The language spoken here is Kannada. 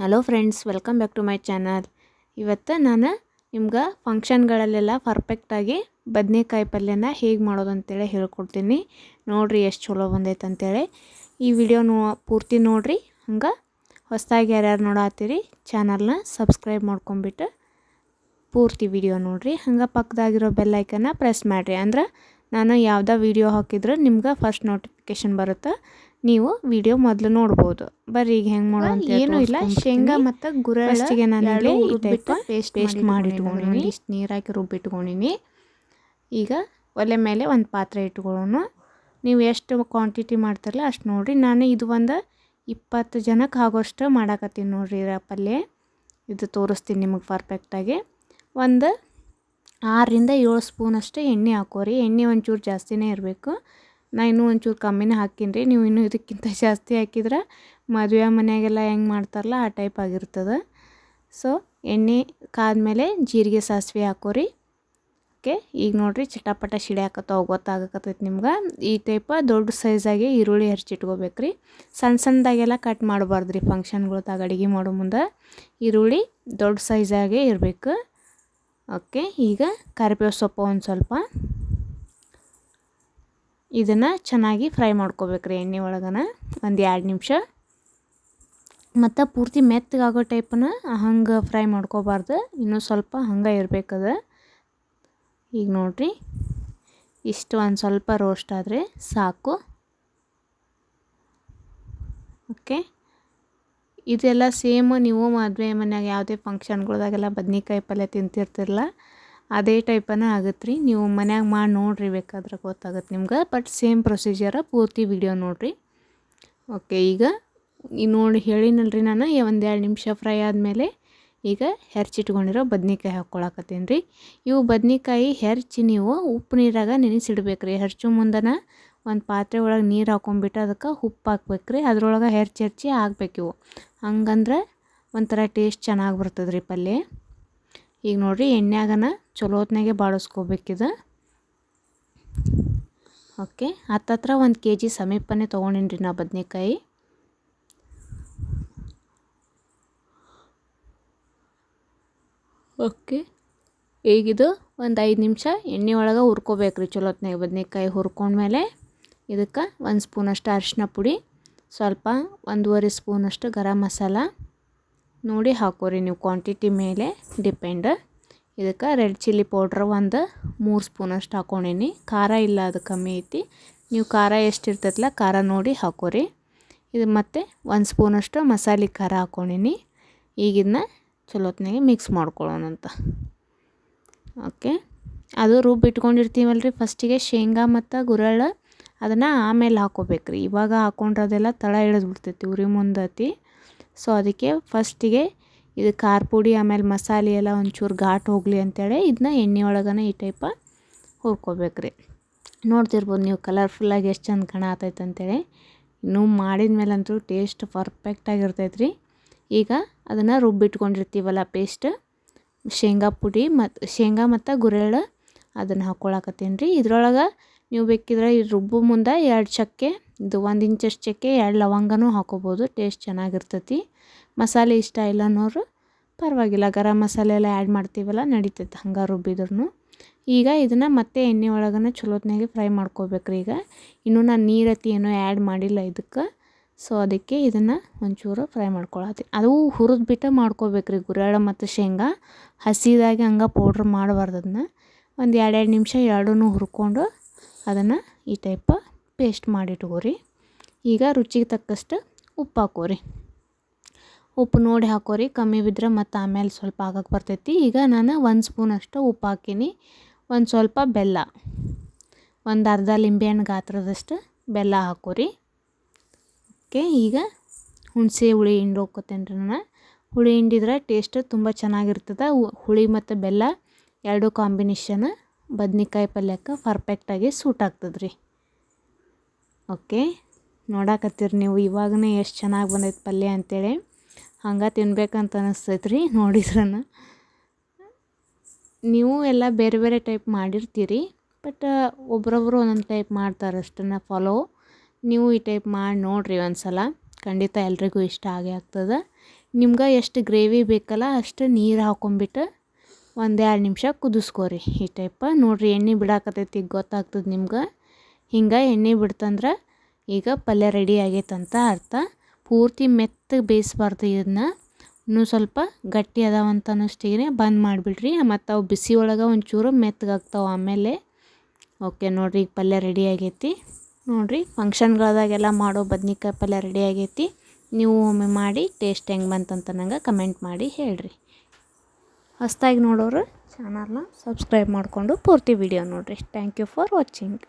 Hello friends welcome back to my channel ಇವತ್ತು ನಾನು ನಿಮ್ಗೆ ಫಂಕ್ಷನ್ಗಳಲ್ಲೆಲ್ಲ ಪರ್ಫೆಕ್ಟಾಗಿ ಬದನೆಕಾಯಿ ಪಲ್ಯನ ಹೇಗೆ ಮಾಡೋದು ಅಂತೇಳಿ ಹೇಳ್ಕೊಡ್ತೀನಿ. ನೋಡಿರಿ ಎಷ್ಟು ಚಲೋ ಬಂದೈತೆ ಅಂತೇಳಿ. ಈ ವಿಡಿಯೋ ನೋ, ಪೂರ್ತಿ ನೋಡಿರಿ. ಹಂಗೆ ಹೊಸದಾಗಿ ಯಾರ್ಯಾರು ನೋಡತ್ತೀರಿ ಚಾನಲ್ನ ಸಬ್ಸ್ಕ್ರೈಬ್ ಮಾಡ್ಕೊಂಬಿಟ್ಟು ಪೂರ್ತಿ ವಿಡಿಯೋ ನೋಡಿರಿ. ಹಂಗೆ ಪಕ್ಕದಾಗಿರೋ ಬೆಲ್ಲೈಕನ್ನ ಪ್ರೆಸ್ ಮಾಡಿರಿ. ಅಂದ್ರೆ ನಾನು ಯಾವುದೋ ವಿಡಿಯೋ ಹಾಕಿದ್ರೆ ನಿಮ್ಗೆ ಫಸ್ಟ್ ನೋಟಿಫಿಕೇಶನ್ ಬರುತ್ತೆ. ನೀವು ವಿಡಿಯೋ ಮೊದಲು ನೋಡ್ಬೋದು. ಬರ್ರಿ ಈಗ ಹೆಂಗೆ ಮಾಡೋದು ಏನು ಇಲ್ಲ ಶೇಂಗಾ ಮತ್ತು ಗುರ ಅಷ್ಟಿಗೆ ನಾನು ಇಲ್ಲಿ ಪೇಸ್ಟ್ ಪೇಸ್ಟ್ ಮಾಡಿ ಇಟ್ಕೊಂಡಿನಿ ಇಷ್ಟು ನೀರು ಹಾಕಿ ರುಬ್ಬಿಟ್ಕೊಂಡಿನಿ ಈಗ ಒಲೆ ಮೇಲೆ ಒಂದು ಪಾತ್ರೆ ಇಟ್ಕೊಳ್ಳೋಣ. ನೀವು ಎಷ್ಟು ಕ್ವಾಂಟಿಟಿ ಮಾಡ್ತಾರಲ್ಲ ಅಷ್ಟು ನೋಡಿರಿ. ನಾನು ಇದು ಒಂದು ಇಪ್ಪತ್ತು ಜನಕ್ಕೆ ಆಗೋಷ್ಟು ಮಾಡಾಕತ್ತೀನಿ ನೋಡಿರಿ ಪಲ್ಯ. ಇದು ತೋರಿಸ್ತೀನಿ ನಿಮಗೆ ಪರ್ಫೆಕ್ಟಾಗಿ ಒಂದು ಆರರಿಂದ ಏಳು ಸ್ಪೂನಷ್ಟು ಎಣ್ಣೆ ಹಾಕೋರಿ. ಎಣ್ಣೆ ಒಂಚೂರು ಜಾಸ್ತಿನೇ ಇರಬೇಕು. ನಾ ಇನ್ನೂ ಒಂಚೂರು ಕಮ್ಮಿನೇ ಹಾಕೀನಿ ರೀ. ನೀವು ಇನ್ನೂ ಇದಕ್ಕಿಂತ ಜಾಸ್ತಿ ಹಾಕಿದ್ರೆ ಮದುವೆ ಮನೆಯಾಗೆಲ್ಲ ಹೆಂಗೆ ಮಾಡ್ತಾರಲ್ಲ ಆ ಟೈಪ್ ಆಗಿರ್ತದೆ. ಸೊ ಎಣ್ಣೆ ಕಾದ್ಮೇಲೆ ಜೀರಿಗೆ ಸಾಸಿವೆ ಹಾಕೋರಿ. ಓಕೆ ಈಗ ನೋಡಿರಿ ಚಟಾಪಟ ಸಿಡಿಯಾಕತ್ತಾವ ಗೊತ್ತಾಗಕತ್ತೈತಿ ನಿಮ್ಗೆ. ಈ ಟೈಪ ದೊಡ್ಡ ಸೈಜಾಗಿ ಈರುಳ್ಳಿ ಹೆರ್ಚಿಟ್ಕೋಬೇಕು ರೀ. ಸಣ್ಣ ಸಣ್ಣದಾಗೆಲ್ಲ ಕಟ್ ಮಾಡಬಾರ್ದು ರೀ ಫಂಕ್ಷನ್ಗಳ್ದಾಗ ಅಡುಗೆ ಮಾಡೋ ಮುಂದೆ. ಈರುಳ್ಳಿ ದೊಡ್ಡ ಸೈಜಾಗೆ ಇರಬೇಕು. ಓಕೆ ಈಗ ಕರಿಬೇವು ಸೊಪ್ಪು ಒಂದು ಸ್ವಲ್ಪ. ಇದನ್ನು ಚೆನ್ನಾಗಿ ಫ್ರೈ ಮಾಡ್ಕೋಬೇಕ್ರಿ ಎಣ್ಣೆ ಒಳಗನ ಒಂದು ಎರಡು ನಿಮಿಷ. ಮತ್ತು ಪೂರ್ತಿ ಮೆತ್ತಗಾಗೋ ಟೈಪನ್ನ ಹಂಗೆ ಫ್ರೈ ಮಾಡ್ಕೋಬಾರ್ದು. ಇನ್ನೂ ಸ್ವಲ್ಪ ಹಂಗೆ ಇರಬೇಕದ ಈಗ ನೋಡಿರಿ, ಇಷ್ಟು ಒಂದು ಸ್ವಲ್ಪ ರೋಸ್ಟ್ ಆದರೆ ಸಾಕು. ಓಕೆ ಇದೆಲ್ಲ ಸೇಮ್ ನೀವು ಮದುವೆ ಮನ್ಯಾಗ ಯಾವುದೇ ಫಂಕ್ಷನ್ಗಳ್ದಾಗೆಲ್ಲ ಬದ್ನಿಕಾಯಿ ಪಲ್ಯ ತಿಂತಿರ್ತಿರಲ್ಲ ಅದೇ ಟೈಪನೇ ಆಗುತ್ತೆ ರೀ ನೀವು ಮನ್ಯಾಗ ಮಾಡಿ ನೋಡಿರಿ ಬೇಕಾದ್ರೆ ಗೊತ್ತಾಗುತ್ತೆ ನಿಮ್ಗೆ. ಬಟ್ ಸೇಮ್ ಪ್ರೊಸೀಜರ ಪೂರ್ತಿ ವಿಡಿಯೋ ನೋಡಿರಿ. ಓಕೆ ಈಗ ನೋಡಿ ಹೇಳಿನಲ್ರಿ ನಾನು. ಒಂದು ಎರಡು ನಿಮಿಷ ಫ್ರೈ ಆದಮೇಲೆ ಈಗ ಹೆರ್ಚಿಟ್ಕೊಂಡಿರೋ ಬದ್ನಿಕಾಯಿ ಹಾಕ್ಕೊಳಕತ್ತೀನಿ ರೀ. ಇವು ಬದ್ನಿಕಾಯಿ ಹೆರ್ಚಿ ನೀವು ಉಪ್ಪು ನೀರಾಗ ನೆನೆಸಿಡ್ಬೇಕು ರೀ ಹೆರ್ಚು ಮುಂದನ ಒಂದು ಪಾತ್ರೆ ಒಳಗೆ ನೀರು ಹಾಕೊಂಡ್ಬಿಟ್ಟು ಅದಕ್ಕೆ ಉಪ್ಪು ಹಾಕ್ಬೇಕು ರೀ ಅದ್ರೊಳಗೆ ಹೆರ್ಚಿ ಹೆರ್ಚಿ ಹಾಕ್ಬೇಕು ಇವು. ಹಂಗಂದ್ರೆ ಒಂಥರ ಟೇಸ್ಟ್ ಚೆನ್ನಾಗಿ ಬರ್ತದೆ ರೀ ಪಲ್ಯ. ಈಗ ನೋಡಿರಿ ಎಣ್ಣೆಗನ ಚಲೋ ಹೊತ್ನಾಗೆ ಬಾಡಿಸ್ಕೋಬೇಕಿದು ಓಕೆ, ಹತ್ತತ್ರ ಒಂದು ಕೆ ಜಿ ಸಮೀಪನೇ ತೊಗೊಂಡಿನಿ ರೀ ನಾ ಬದನೆಕಾಯಿ. ಓಕೆ ಈಗಿದು ಒಂದು ಐದು ನಿಮಿಷ ಎಣ್ಣೆ ಒಳಗೆ ಹುರ್ಕೋಬೇಕು ರೀ ಚಲೋ ಹೊತ್ನಾಗೆ ಬದನೆಕಾಯಿ ಹುರ್ಕೊಂಡ್ಮೇಲೆ. ಇದಕ್ಕೆ ಒಂದು ಸ್ಪೂನಷ್ಟು ಅರಿಶಿನ ಪುಡಿ, ಸ್ವಲ್ಪ ಒಂದೂವರೆ ಸ್ಪೂನಷ್ಟು ಗರಂ ಮಸಾಲ. ನೋಡಿ ಹಾಕೋರಿ ನೀವು ಕ್ವಾಂಟಿಟಿ ಮೇಲೆ ಡಿಪೆಂಡ್ ಇದಕ್ಕೆ ರೆಡ್ ಚಿಲ್ಲಿ ಪೌಡ್ರ್ ಒಂದು ಮೂರು ಸ್ಪೂನಷ್ಟು ಹಾಕ್ಕೊಂಡೀನಿ ಖಾರ ಇಲ್ಲ ಅದು ಕಮ್ಮಿ ಐತಿ. ನೀವು ಖಾರ ಎಷ್ಟು ಇರ್ತೈತಲ್ಲ ಖಾರ ನೋಡಿ ಹಾಕೋರಿ. ಇದು ಮತ್ತು ಒಂದು ಸ್ಪೂನಷ್ಟು ಮಸಾಲೆ ಖಾರ ಹಾಕ್ಕೊಂಡೀನಿ ಈಗ ಇದನ್ನ ಚಲೋತ್ನಾಗೆ ಮಿಕ್ಸ್ ಮಾಡ್ಕೊಳ್ಳೋಣಂತ ಓಕೆ ಅದು ರುಬ್ಬಿಟ್ಕೊಂಡಿರ್ತೀವಲ್ಲ ರೀ ಫಸ್ಟಿಗೆ ಶೇಂಗಾ ಮತ್ತು ಗುರಳ್ಳ ಅದನ್ನು ಆಮೇಲೆ ಹಾಕೋಬೇಕು ರೀ ಇವಾಗ ಹಾಕೊಂಡ್ರೆ ಅದೆಲ್ಲ ತಳ ಇಳಿದ್ಬಿಡ್ತೈತಿ ಉರಿ ಮುಂದತಿ ಸೊ ಅದಕ್ಕೆ ಫಸ್ಟಿಗೆ ಇದು ಖಾರ ಪುಡಿ, ಆಮೇಲೆ ಮಸಾಲೆ ಎಲ್ಲ ಒಂಚೂರು ಘಾಟ್ ಹೋಗಲಿ ಅಂತೇಳಿ ಇದನ್ನ ಎಣ್ಣೆ ಒಳಗನೆ ಈ ಟೈಪ ಹುರ್ಕೋಬೇಕು ರೀ. ನೋಡ್ತಿರ್ಬೋದು ನೀವು ಕಲರ್ಫುಲ್ಲಾಗಿ ಎಷ್ಟು ಚಂದ ಕಾಣತೈತೆ ಅಂತೇಳಿ. ಇನ್ನೂ ಮಾಡಿದ ಮೇಲಂತೂ ಟೇಸ್ಟ್ ಪರ್ಫೆಕ್ಟಾಗಿರ್ತೈತೆ ರೀ. ಈಗ ಅದನ್ನು ರುಬ್ಬಿಟ್ಕೊಂಡಿರ್ತೀವಲ್ಲ ಪೇಸ್ಟ್ ಶೇಂಗಾ ಪುಡಿ ಮತ್ತು ಶೇಂಗಾ ಮತ್ತು ಗುರೆಳ್ಳು ಅದನ್ನು ಹಾಕ್ಕೊಳಕತ್ತೀನಿ ರೀ. ಇದ್ರೊಳಗೆ ನೀವು ಬೇಕಿದ್ರೆ ಈ ರುಬ್ಬು ಮುಂದೆ ಎರಡು ಚಕ್ಕೆ, ಇದು ಒಂದು ಇಂಚಷ್ಟು ಚಕ್ಕೆ, ಎರಡು ಲವಂಗನೂ ಹಾಕೋಬೋದು, ಟೇಸ್ಟ್ ಚೆನ್ನಾಗಿರ್ತೈತಿ. ಮಸಾಲೆ ಇಷ್ಟ ಇಲ್ಲ ಅನ್ನೋರು ಪರವಾಗಿಲ್ಲ, ಗರಂ ಮಸಾಲೆ ಎಲ್ಲ ಆ್ಯಡ್ ಮಾಡ್ತೀವಲ್ಲ, ನಡೀತೈತೆ ಹಂಗೆ ರುಬ್ಬಿದ್ರು ಈಗ ಇದನ್ನು ಮತ್ತೆ ಎಣ್ಣೆ ಒಳಗನ್ನು ಚಲೋತ್ನಾಗೆ ಫ್ರೈ ಮಾಡ್ಕೋಬೇಕ್ರಿ ಈಗ. ಇನ್ನೂ ನಾನು ನೀರತಿ ಏನೂ ಆ್ಯಡ್ ಮಾಡಿಲ್ಲ ಇದಕ್ಕೆ. ಸೊ ಅದಕ್ಕೆ ಇದನ್ನು ಒಂಚೂರು ಫ್ರೈ ಮಾಡ್ಕೊಳತ್ತಿ. ಅದು ಹುರಿದ್ಬಿಟ್ಟು ಮಾಡ್ಕೋಬೇಕ್ರಿ ಗುರಾಳ ಮತ್ತು ಶೇಂಗಾ. ಹಸಿದಾಗಿ ಹಂಗೆ ಪೌಡ್ರ್ ಮಾಡಬಾರ್ದು ಅದನ್ನ. ಒಂದು ಎರಡೆರಡು ನಿಮಿಷ ಎರಡೂ ಹುರ್ಕೊಂಡು ಅದನ್ನು ಈ ಟೈಪ ಪೇಸ್ಟ್ ಮಾಡಿಟ್ಕೋರಿ ಈಗ ರುಚಿಗೆ ತಕ್ಕಷ್ಟು ಉಪ್ಪು ಹಾಕೋರಿ. ಉಪ್ಪು ನೋಡಿ ಹಾಕೋರಿ, ಕಮ್ಮಿ ಬಿದ್ದರೆ ಮತ್ತು ಆಮೇಲೆ ಸ್ವಲ್ಪ ಆಗಕ್ಕೆ ಬರ್ತೈತಿ. ಈಗ ನಾನು ಒಂದು ಸ್ಪೂನಷ್ಟು ಉಪ್ಪು ಹಾಕೀನಿ. ಒಂದು ಸ್ವಲ್ಪ ಬೆಲ್ಲ. ಒಂದು ಅರ್ಧ ಲಿಂಬೆಹಣ್ಣು ಗಾತ್ರದಷ್ಟು ಬೆಲ್ಲ ಹಾಕೋರಿ. ಓಕೆ ಈಗ ಹುಣಸೆ, ಹುಳಿ ಹಿಂಡಿ ರೀ ನಾನು. ಹುಳಿ ಹಿಂಡಿದ್ರೆ ಟೇಸ್ಟ್ ತುಂಬ ಚೆನ್ನಾಗಿರ್ತದೆ. ಹುಳಿ ಮತ್ತು ಬೆಲ್ಲ ಎರಡು ಕಾಂಬಿನೇಷನ್ ಬದ್ನಿಕಾಯಿ ಪಲ್ಯಕ್ಕೆ ಪರ್ಫೆಕ್ಟಾಗಿ ಸೂಟ್ ಆಗ್ತದೆ ಓಕೆ ನೋಡಾಕತ್ತೀರಿ ನೀವು, ಇವಾಗನೇ ಎಷ್ಟು ಚೆನ್ನಾಗಿ ಬಂದೈತೆ ಪಲ್ಯ ಅಂತೇಳಿ. ಹಂಗೆ ತಿನ್ಬೇಕಂತ ಅನಿಸ್ತೈತೆ ರೀ ನೋಡಿದ್ರನ. ನೀವು ಎಲ್ಲ ಬೇರೆ ಬೇರೆ ಟೈಪ್ ಮಾಡಿರ್ತೀರಿ ಬಟ್ ಒಬ್ರೊಬ್ರು ಒಂದೊಂದು ಟೈಪ್ ಮಾಡ್ತಾರೆ ಅಷ್ಟನ್ನು ಫಾಲೋ ನೀವು ಈ ಟೈಪ್ ಮಾಡಿ ನೋಡಿರಿ ಒಂದು ಸಲ ಖಂಡಿತ ಎಲ್ರಿಗೂ ಇಷ್ಟ ಆಗೇ ಆಗ್ತದೆ. ನಿಮ್ಗೆ ಎಷ್ಟು ಗ್ರೇವಿ ಬೇಕಲ್ಲ ಅಷ್ಟು ನೀರು ಹಾಕ್ಕೊಂಬಿಟ್ಟು ಒಂದು ಎರಡು ನಿಮಿಷ ಕುದಿಸ್ಕೋರಿ. ಈ ಟೈಪ ನೋಡಿರಿ, ಎಣ್ಣೆ ಬಿಡಾಕತೈತಿ ಗೊತ್ತಾಗ್ತದೆ ನಿಮ್ಗೆ. ಹಿಂಗೆ ಎಣ್ಣೆ ಬಿಡ್ತಂದ್ರೆ ಈಗ ಪಲ್ಯ ರೆಡಿ ಆಗೈತಂತ ಅರ್ಥ. ಪೂರ್ತಿ ಮೆತ್ತಗೆ ಬೇಯಿಸ್ಬಾರ್ದು ಇದನ್ನ. ಇನ್ನೂ ಸ್ವಲ್ಪ ಗಟ್ಟಿ ಅದಾವಂತ ಅನ್ನಿಸ್ತೀನಿ ಬಂದ್ ಮಾಡಿಬಿಡ್ರಿ. ಮತ್ತು ಅವು ಬಿಸಿ ಒಳಗೆ ಒಂಚೂರು ಮೆತ್ತಗಾಗ್ತಾವೆ ಆಮೇಲೆ. ಓಕೆ ನೋಡಿರಿ, ಈಗ ಪಲ್ಯ ರೆಡಿ ಆಗೈತಿ. ನೋಡಿರಿ ಫಂಕ್ಷನ್ಗಳದಾಗೆಲ್ಲ ಮಾಡೋ ಬದ್ನಿಕಾಯಿ ಪಲ್ಯ ರೆಡಿ ಆಗೈತಿ. ನೀವು ಒಮ್ಮೆ ಮಾಡಿ ಟೇಸ್ಟ್ ಹೆಂಗೆ ಬಂತಂತ ನಂಗೆ ಕಮೆಂಟ್ ಮಾಡಿ ಹೇಳ್ರಿ. ಹೊಸ್ದಾಗಿ ನೋಡೋರು ಚಾನಲ್ನ ಸಬ್ಸ್ಕ್ರೈಬ್ ಮಾಡಿಕೊಂಡು ಪೂರ್ತಿ ವಿಡಿಯೋ ನೋಡಿರಿ. Thank you for watching